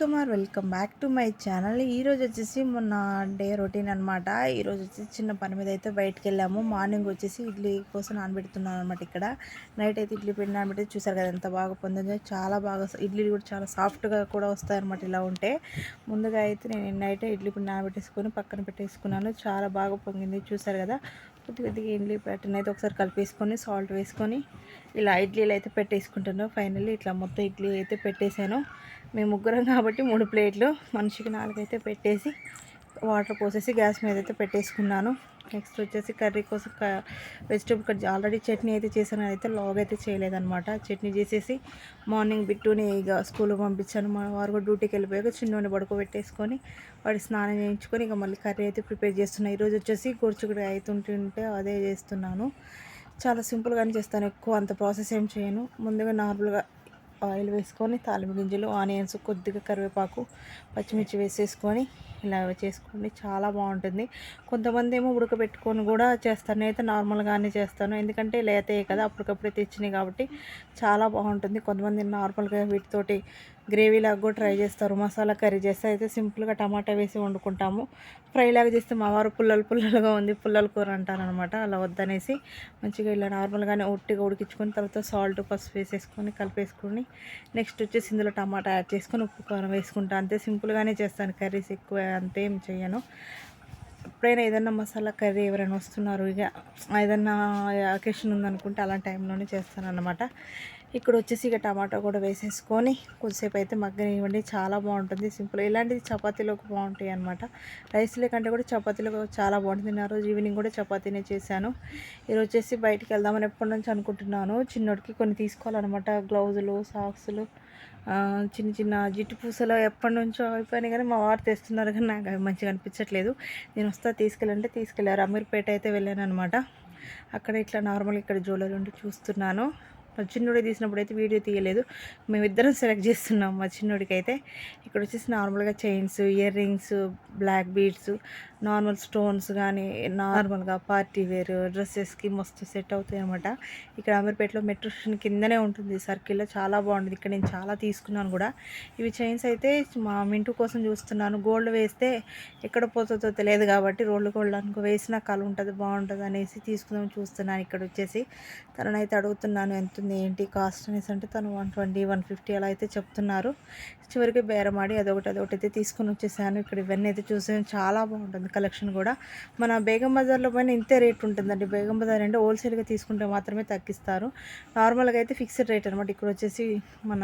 Kumar welcome back to my channel. ఈరోజు వచ్చేసి మొన్న డే రొటీన్ అనమాట ఈరోజు వచ్చేసి చిన్న పని మీద అయితే బయటకు వెళ్ళాము. మార్నింగ్ వచ్చేసి ఇడ్లీ కోసం నానబెడుతున్నాను అనమాట ఇక్కడ. నైట్ అయితే ఇడ్లీ పిండి నానబెట్టి చూసారు కదా ఎంత బాగా పొందిందో. చాలా బాగా ఇడ్లీ కూడా చాలా సాఫ్ట్గా కూడా వస్తాయన్నమాట ఇలా ఉంటే. ముందుగా అయితే నేను నైట్ ఇడ్లీ పిండి నానబెట్టేసుకొని పక్కన పెట్టేసుకున్నాను. చాలా బాగా పొంగింది చూసారు కదా. కొద్ది కొద్దిగా ఇడ్లీ ప్యాటర్న్ అయితే ఒకసారి కలిపేసుకొని సాల్ట్ వేసుకొని ఇలా ఇడ్లీలు అయితే పెట్టేసుకుంటాను ఫైనల్లీ ఇట్లా మొత్తం ఇడ్లీ అయితే పెట్టేశాను. మేము ముగ్గురం కాబట్టి మూడు ప్లేట్లు మనిషికి నాలుగైతే పెట్టేసి వాటర్ పోసేసి గ్యాస్ మీద అయితే పెట్టేసుకున్నాను. నెక్స్ట్ వచ్చేసి కర్రీ కోసం వెజిటేబుల్ కట్ ఆల్రెడీ చట్నీ అయితే చేశాను. అయితే లాగ్ అయితే చేయలేదనమాట చట్నీ చేసేసి మార్నింగ్ బిట్టుని ఇక స్కూల్కి పంపించాను. మా వారు కూడా డ్యూటీకి వెళ్ళిపోయాక చిన్నోని పడుకోబెట్టేసుకొని వాడి స్నానం చేయించుకొని ఇక మళ్ళీ కర్రీ అయితే ప్రిపేర్ చేస్తున్నాను ఈరోజు వచ్చేసి గోరుచుకుడు అవుతుంటుంటే అదే చేస్తున్నాను. చాలా సింపుల్గానే చేస్తాను. ఎక్కువ అంత ప్రాసెస్ ఏం చేయను. ముందుగా నార్మల్గా ఆయిల్ వేసుకొని తాలింపు గింజలు ఆనియన్స్ కొద్దిగా కరివేపాకు పచ్చిమిర్చి వేసేసుకొని ఇలా చేసుకోండి. చాలా బాగుంటుంది. కొంతమంది ఏమో ఉడకబెట్టుకొని కూడా చేస్తాను నేనైతే నార్మల్గానే చేస్తాను. ఎందుకంటే లేతయే కదా అప్పటికప్పుడే తెచ్చినాయి కాబట్టి చాలా బాగుంటుంది. కొంతమంది నార్మల్గా వీటితోటి గ్రేవీలాగా కూడా ట్రై చేస్తారు. మసాలా కర్రీ చేస్తే అయితే సింపుల్గా టమాటా వేసి వండుకుంటాము. ఫ్రైలాగా చేస్తే మా వారు పుల్లలు పుల్లలుగా ఉంది. పుల్లల కూర అంటారనమాట అలా వద్దనేసి మంచిగా ఇలా నార్మల్గానే ఒట్టిగా ఉడికించుకొని తర్వాత సాల్ట్ పసుపు వేసేసుకొని కలిపేసుకొని నెక్స్ట్ వచ్చేసి ఇందులో టమాటా యాడ్ చేసుకొని ఉప్పు కారం వేసుకుంటాను అంతే సింపుల్గానే చేస్తాను. కర్రీస్ ఎక్కువ అంతేం చేయను ఎప్పుడైనా ఏదైనా మసాలా కర్రీ ఎవరైనా వస్తున్నారు ఇక ఏదన్నా అకేషన్ ఉందనుకుంటే అలాంటి టైంలోనే చేస్తాను అనమాట ఇక్కడ వచ్చేసి ఇక టమాటా కూడా వేసేసుకొని కొద్దిసేపు అయితే మగ్గనివ్వండి చాలా బాగుంటుంది సింపుల్. ఇలాంటిది చపాతీలోకి బాగుంటాయి అనమాట రైస్లే కంటే కూడా చపాతీలో చాలా బాగుంటుంది. నా రోజు ఈవినింగ్ కూడా చపాతీనే చేశాను. ఈరోజు వచ్చేసి బయటికి వెళ్దామని ఎప్పటి నుంచి అనుకుంటున్నాను చిన్నోడికి కొన్ని తీసుకోవాలన్నమాట గ్లౌజులు సాక్సులు చిన్న చిన్న జిట్టు పూసలు ఎప్పటి నుంచో అయిపోయినాయి కానీ మా వారు తెస్తున్నారు కానీ నాకు అవి మంచిగా అనిపించట్లేదు. నేను వస్తా తీసుకెళ్ళంటే తీసుకెళ్ళారు. అమీర్పేట అయితే వెళ్ళాను అనమాట అక్కడ ఇట్లా నార్మల్ ఇక్కడ జ్యువెలరీ ఉండి చూస్తున్నాను. మా చిన్నోడే తీసినప్పుడు అయితే వీడియో తీయలేదు. మేమిద్దరం సెలెక్ట్ చేస్తున్నాం మా చిన్నోడికి అయితే ఇక్కడ వచ్చేసి నార్మల్గా chains ear rings black beads normal stones కానీ నార్మల్గా పార్టీ వేర్ డ్రెస్సెస్కి మస్తు సెట్ అవుతాయి అనమాట ఇక్కడ అమీర్పేటలో మెట్రో స్టేషన్ కిందనే ఉంటుంది సర్కిల్లో చాలా బాగుంటుంది. ఇక్కడ నేను చాలా తీసుకున్నాను కూడా. ఇవి చైన్స్ అయితే మా మింటు కోసం చూస్తున్నాను. గోల్డ్ వేస్తే ఎక్కడ పోతుందో తెలియదు కాబట్టి రోడ్లు గోల్డ్ అనుకో వేసిన కళ ఉంటుంది బాగుంటుంది అనేసి తీసుకుందాం చూస్తున్నాను. ఇక్కడ వచ్చేసి తననైతే అడుగుతున్నాను ఎంత అవుతుంది ఏంటి? కాస్ట్ అనేసి అంటే తను వన్ ట్వంటీ వన్ ఫిఫ్టీ అలా అయితే చెప్తున్నారు. చివరికి బేరమాడి అదొకటి అదొకటి అయితే తీసుకొని వచ్చేసాను. ఇక్కడ ఇవన్నీ అయితే చూసాను చాలా బాగుంటుంది కలెక్షన్ కూడా. మన బేగం బజార్లో పైన ఇంతే రేట్ ఉంటుందండి. బేగం బజార్ అంటే హోల్సేల్గా తీసుకుంటే మాత్రమే తగ్గిస్తారు. నార్మల్గా అయితే ఫిక్స్డ్ రేట్ అనమాట ఇక్కడ వచ్చేసి మన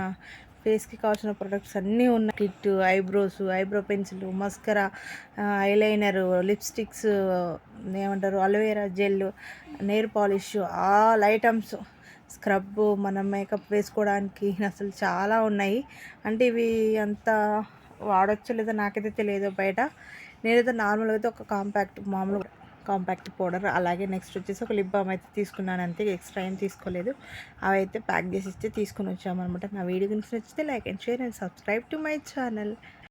ఫేస్కి కావాల్సిన ప్రొడక్ట్స్ అన్నీ ఉన్నాయి. Kit eyebrows eyebrow pencil mascara eyeliner lipsticks ఏమంటారు aloe vera gel nail polish all items scrub మనం మేకప్ వేసుకోవడానికి అసలు చాలా ఉన్నాయి. అంటే ఇవి అంత వాడచ్చు లేదో నాకైతే తెలియదు బయట. నేనైతే నార్మల్గా అయితే ఒక కాంపాక్ట్ మామూలు కాంపాక్ట్ పౌడర్ అలాగే నెక్స్ట్ వచ్చేసి ఒక లిప్ బామ్ అయితే తీసుకున్నాను. అంతే ఎక్స్ట్రా ఏం తీసుకోలేదు. అవి అయితే ప్యాక్ చేసి ఇస్తే తీసుకుని వచ్చామన్నమాట. నా వీడియో గురించి నచ్చితే like and share and subscribe to my channel.